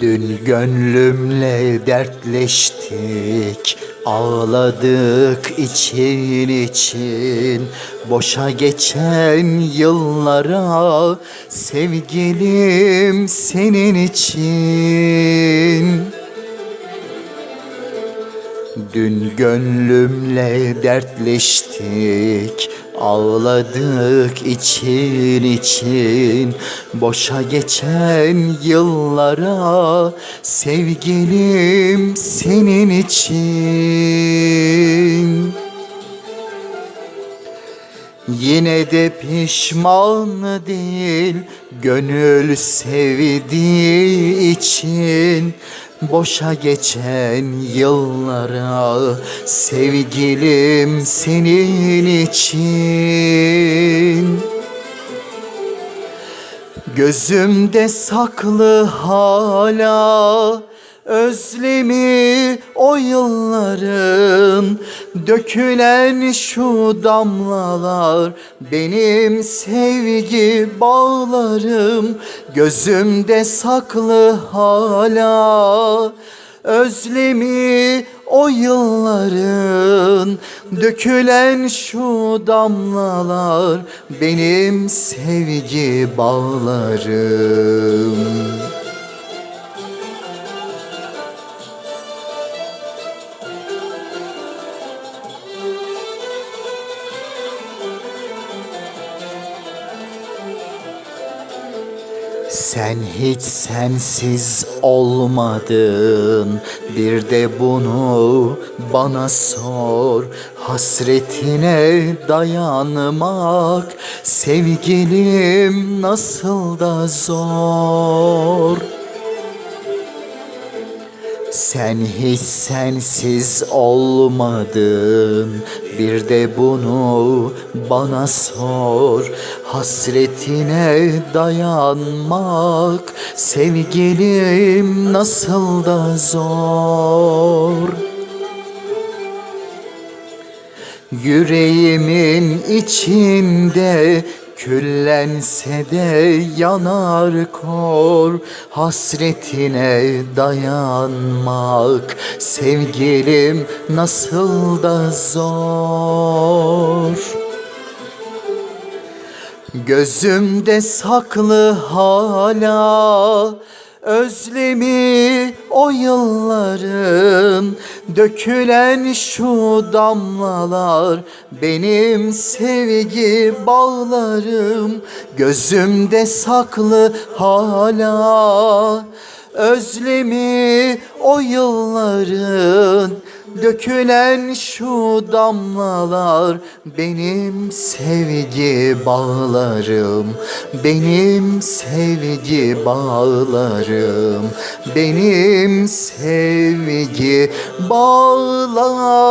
Dün gönlümle dertleştik Ağladık için için. Boşa geçen yıllara Sevgilim senin için. Dün gönlümle dertleştik Ağladık için için Boşa geçen yıllara Sevgilim senin için. Yine de pişman değil Gönül sevdiği için Boşa geçen yıllara Sevgilim senin için. Gözümde saklı hala özlemi o yılların Dökülen şu damlalar benim sevgi bağlarım Gözümde saklı hala özlemi o yılların dökülen şu damlalar benim sevgi bağlarım. Sen hiç sensiz olmadın. Bir de bunu bana sor. Hasretine dayanmak Sevgilim nasıl da zor sen hiç sensiz olmadın Bir de bunu bana sor. Hasretine dayanmak Sevgilim nasıl da zor. Yüreğimin içinde Küllense de yanar kor Hasretine dayanmak. Sevgilim nasıl da zor. Gözümde saklı hala özlemi o yılların dökülen şu damlalar benim sevgi bağlarım gözümde saklı hala. Özlemi o yılların Dökülen şu damlalar benim sevgi bağlarım. Benim sevgi bağlarım. Benim sevgi bağlarım